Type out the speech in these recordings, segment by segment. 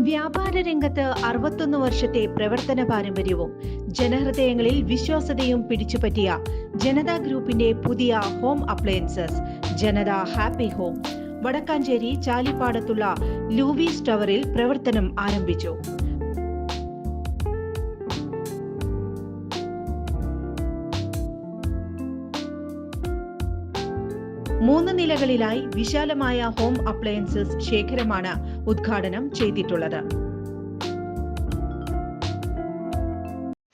വ്യാപാര രംഗത്ത് അറുപത്തൊന്ന് വർഷത്തെ പ്രവർത്തന പാരമ്പര്യവും ജനഹൃദയങ്ങളിൽ വിശ്വാസതയും പിടിച്ചുപറ്റിയ ജനതാ ഗ്രൂപ്പിന്റെ പുതിയ home appliances Janata happy home. Vadakkanchery ചാലിപ്പാടത്തുള്ള ലൂവീസ് ടവറിൽ പ്രവർത്തനം ആരംഭിച്ചു. മൂന്ന് നിലകളിലായി വിശാലമായ ഹോം അപ്ലയൻസസ് ശേഖരമാണ് ഉദ്ഘാടനം ചെയ്തിട്ടുള്ളത്.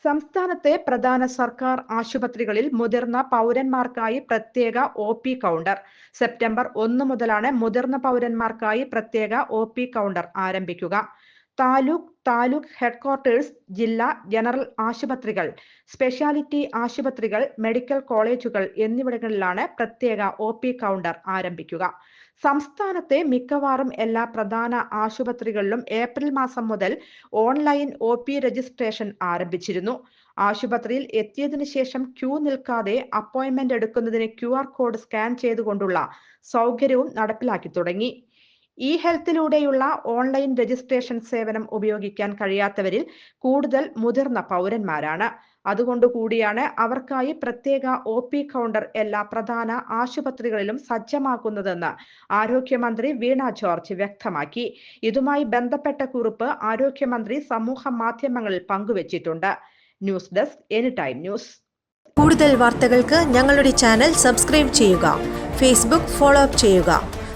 സംസ്ഥാനത്തെ പ്രധാന സർക്കാർ ആശുപത്രികളിൽ മുതിർന്ന പൗരന്മാർക്കായി പ്രത്യേക ഒ പി കൗണ്ടർ സെപ്റ്റംബർ ഒന്ന് മുതലാണ് മുതിർന്ന പൗരന്മാർക്കായി പ്രത്യേക ഒ പി കൗണ്ടർ ആരംഭിക്കുക. താലൂക്ക് താലൂക്ക് ഹെഡ്ക്വാർട്ടേഴ്സ് ജില്ലാ ജനറൽ ആശുപത്രികൾ സ്പെഷ്യാലിറ്റി ആശുപത്രികൾ മെഡിക്കൽ കോളേജുകൾ എന്നിവിടങ്ങളിലാണ് പ്രത്യേക ഒ പി കൗണ്ടർ ആരംഭിക്കുക. സംസ്ഥാനത്തെ മിക്കവാറും എല്ലാ പ്രധാന ആശുപത്രികളിലും ഏപ്രിൽ മാസം മുതൽ ഓൺലൈൻ ഒ പി രജിസ്ട്രേഷൻ ആരംഭിച്ചിരുന്നു. ആശുപത്രിയിൽ എത്തിയതിനു ശേഷം ക്യൂ നിൽക്കാതെ അപ്പോയിന്റ്മെന്റ് എടുക്കുന്നതിന് ക്യു ആർ കോഡ് സ്കാൻ ചെയ്തുകൊണ്ടുള്ള സൗകര്യവും നടപ്പിലാക്കി തുടങ്ങി. ഇ ഹെൽത്തിലൂടെയുള്ള ഓൺലൈൻ രജിസ്ട്രേഷൻ സേവനം ഉപയോഗിക്കാൻ കഴിയാത്തവരിൽ കൂടുതൽ മുതിർന്ന പൗരന്മാരാണ്. അതുകൊണ്ട് കൂടിയാണ് അവർക്കായി പ്രത്യേക ഒ പി കൗണ്ടർ എല്ലാ പ്രധാന ആശുപത്രികളിലും സജ്ജമാക്കുന്നതെന്ന് ആരോഗ്യമന്ത്രി വീണ ജോർജ് വ്യക്തമാക്കി. ഇതുമായി ബന്ധപ്പെട്ട കുറിപ്പ് ആരോഗ്യമന്ത്രി സമൂഹ മാധ്യമങ്ങളിൽ പങ്കുവച്ചിട്ടുണ്ട്. News desk any time news. കൂടുതൽ വാർത്തകൾക്ക് ഞങ്ങളുടെ ചാനൽ സബ്സ്ക്രൈബ് ചെയ്യുക. ഫേസ്ബുക്ക് ഫോളോ അപ്പ് ചെയ്യുക.